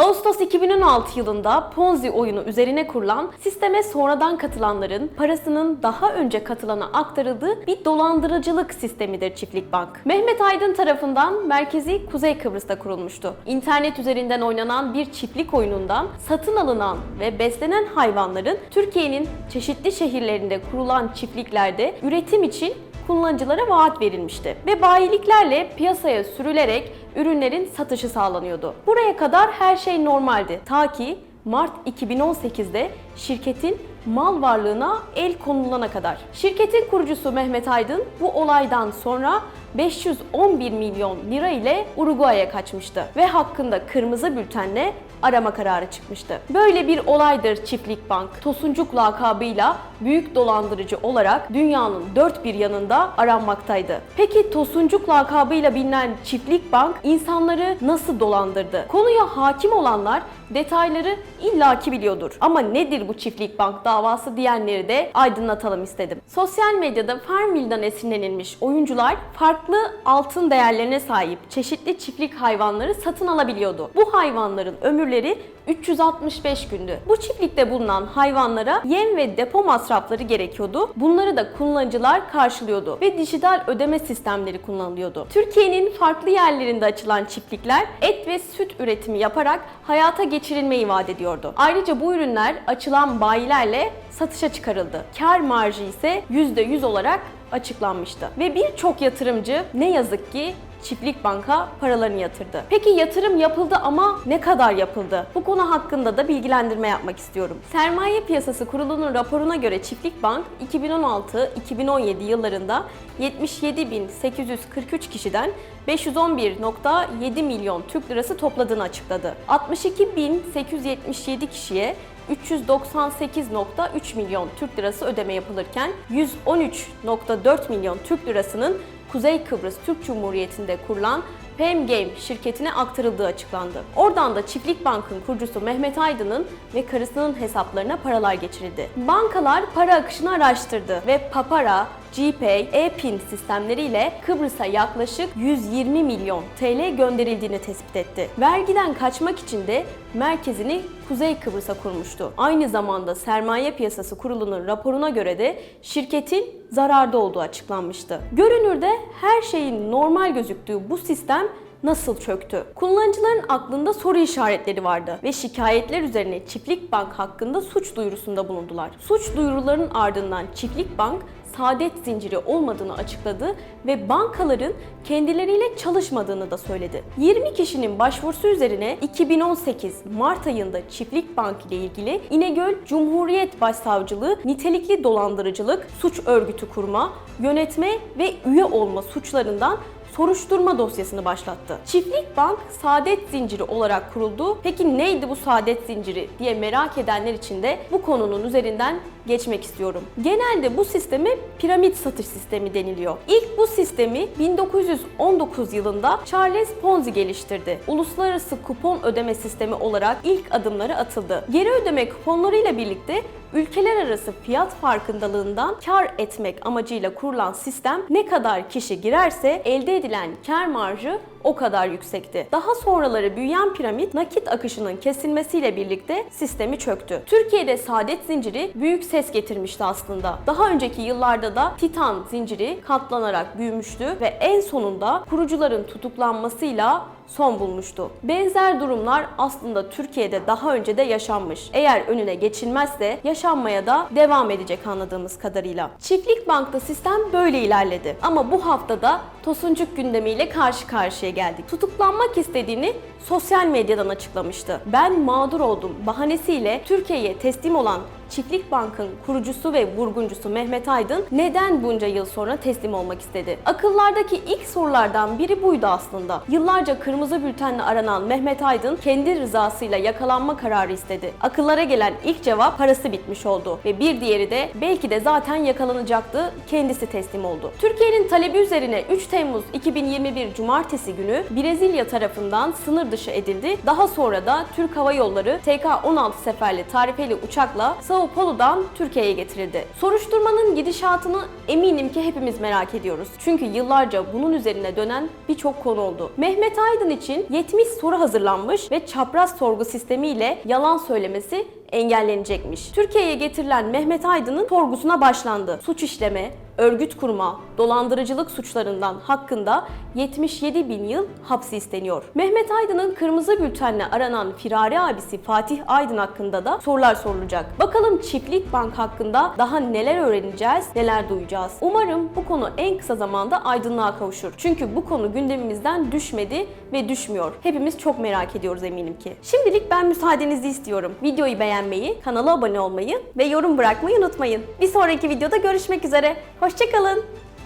Ağustos 2016 yılında Ponzi oyunu üzerine kurulan sisteme sonradan katılanların parasının daha önce katılana aktarıldığı bir dolandırıcılık sistemidir Çiftlik Bank. Mehmet Aydın tarafından merkezi Kuzey Kıbrıs'ta kurulmuştu. İnternet üzerinden oynanan bir çiftlik oyunundan satın alınan ve beslenen hayvanların Türkiye'nin çeşitli şehirlerinde kurulan çiftliklerde üretim için kullanıcılara vaat verilmişti ve bayiliklerle piyasaya sürülerek ürünlerin satışı sağlanıyordu. Buraya kadar her şey normaldi. Ta ki Mart 2018'de şirketin mal varlığına el konulana kadar. Şirketin kurucusu Mehmet Aydın bu olaydan sonra 511 milyon lira ile Uruguay'a kaçmıştı ve hakkında kırmızı bültenle arama kararı çıkmıştı. Böyle bir olaydır Çiftlik Bank. Tosuncuk lakabıyla büyük dolandırıcı olarak dünyanın dört bir yanında aranmaktaydı. Peki Tosuncuk lakabıyla bilinen Çiftlik Bank insanları nasıl dolandırdı? Konuya hakim olanlar detayları illaki biliyordur. Ama nedir bu Çiftlik Bank davası diyenleri de aydınlatalım istedim. Sosyal medyada Farmville'den esinlenilmiş oyuncular farklı altın değerlerine sahip çeşitli çiftlik hayvanları satın alabiliyordu. Bu hayvanların ömürleri 365 gündü. Bu çiftlikte bulunan hayvanlara yem ve depo masrafları gerekiyordu. Bunları da kullanıcılar karşılıyordu ve dijital ödeme sistemleri kullanılıyordu. Türkiye'nin farklı yerlerinde açılan çiftlikler et ve süt üretimi yaparak hayata geçirilmeyi vaat ediyordu. Ayrıca bu ürünler açılan bayilerle satışa çıkarıldı. Kar marjı ise %100 olarak açıklanmıştı. Ve birçok yatırımcı ne yazık ki Çiftlik Bank'a paralarını yatırdı. Peki yatırım yapıldı ama ne kadar yapıldı? Bu konu hakkında da bilgilendirme yapmak istiyorum. Sermaye Piyasası Kurulu'nun raporuna göre Çiftlik Bank 2016-2017 yıllarında 77.843 kişiden 511.7 milyon Türk lirası topladığını açıkladı. 62.877 kişiye 398.3 milyon Türk lirası ödeme yapılırken 113.4 milyon Türk lirasının Kuzey Kıbrıs Türk Cumhuriyeti'nde kurulan Pem Game şirketine aktarıldığı açıklandı. Oradan da Çiftlik Bank'ın kurucusu Mehmet Aydın'ın ve karısının hesaplarına paralar geçirildi. Bankalar para akışını araştırdı ve Papara, GPay, e-pin sistemleriyle Kıbrıs'a yaklaşık 120 milyon TL gönderildiğini tespit etti. Vergiden kaçmak için de merkezini Kuzey Kıbrıs'a kurmuştu. Aynı zamanda Sermaye Piyasası Kurulu'nun raporuna göre de şirketin zararda olduğu açıklanmıştı. Görünürde her şeyin normal gözüktüğü bu sistem nasıl çöktü? Kullanıcıların aklında soru işaretleri vardı ve şikayetler üzerine Çiftlik Bank hakkında suç duyurusunda bulundular. Suç duyuruların ardından Çiftlik Bank saadet zinciri olmadığını açıkladı ve bankaların kendileriyle çalışmadığını da söyledi. 20 kişinin başvurusu üzerine 2018 Mart ayında Çiftlik Bank ile ilgili İnegöl Cumhuriyet Başsavcılığı nitelikli dolandırıcılık, suç örgütü kurma, yönetme ve üye olma suçlarından soruşturma dosyasını başlattı. Çiftlik Bank saadet zinciri olarak kuruldu. Peki neydi bu saadet zinciri diye merak edenler için de bu konunun üzerinden geçmek istiyorum. Genelde bu sisteme piramit satış sistemi deniliyor. İlk bu sistemi 1919 yılında Charles Ponzi geliştirdi. Uluslararası kupon ödeme sistemi olarak ilk adımları atıldı. Geri ödeme kuponlarıyla birlikte ülkeler arası fiyat farkındalığından kar etmek amacıyla kurulan sistem ne kadar kişi girerse elde edilen kar marjı o kadar yüksekti. Daha sonraları büyüyen piramit nakit akışının kesilmesiyle birlikte sistemi çöktü. Türkiye'de saadet zinciri büyük ses getirmişti aslında. Daha önceki yıllarda da Titan zinciri katlanarak büyümüştü ve en sonunda kurucuların tutuklanmasıyla son bulmuştu. Benzer durumlar aslında Türkiye'de daha önce de yaşanmış. Eğer önüne geçilmezse yaşanmaya da devam edecek anladığımız kadarıyla. Çiftlik Bank'ta sistem böyle ilerledi. Ama bu haftada Tosuncuk gündemiyle karşı karşıya geldik. Tutuklanmak istediğini sosyal medyadan açıklamıştı. Ben mağdur oldum bahanesiyle Türkiye'ye teslim olan Çiftlik Bank'ın kurucusu ve vurguncusu Mehmet Aydın neden bunca yıl sonra teslim olmak istedi? Akıllardaki ilk sorulardan biri buydu aslında. Yıllarca kırmızı bültenle aranan Mehmet Aydın kendi rızasıyla yakalanma kararı istedi. Akıllara gelen ilk cevap parası bitmiş oldu ve bir diğeri de belki de zaten yakalanacaktı, kendisi teslim oldu. Türkiye'nin talebi üzerine 3 Temmuz 2021 Cumartesi günü Brezilya tarafından sınır dışı edildi. Daha sonra da Türk Hava Yolları TK-16 seferli tarifeli uçakla Sao Sao Paulo'dan Türkiye'ye getirildi. Soruşturmanın gidişatını eminim ki hepimiz merak ediyoruz. Çünkü yıllarca bunun üzerine dönen birçok konu oldu. Mehmet Aydın için 70 soru hazırlanmış ve çapraz sorgu sistemiyle yalan söylemesi engellenecekmiş. Türkiye'ye getirilen Mehmet Aydın'ın sorgusuna başlandı. Suç işleme, örgüt kurma, dolandırıcılık suçlarından hakkında 77 bin yıl hapsi isteniyor. Mehmet Aydın'ın kırmızı bültenle aranan firari abisi Fatih Aydın hakkında da sorular sorulacak. Bakalım Çiftlik Bank hakkında daha neler öğreneceğiz, neler duyacağız. Umarım bu konu en kısa zamanda aydınlığa kavuşur. Çünkü bu konu gündemimizden düşmedi ve düşmüyor. Hepimiz çok merak ediyoruz eminim ki. Şimdilik ben müsaadenizi istiyorum. Videoyu beğenmeyi, kanala abone olmayı ve yorum bırakmayı unutmayın. Bir sonraki videoda görüşmek üzere. Hoşçakalın.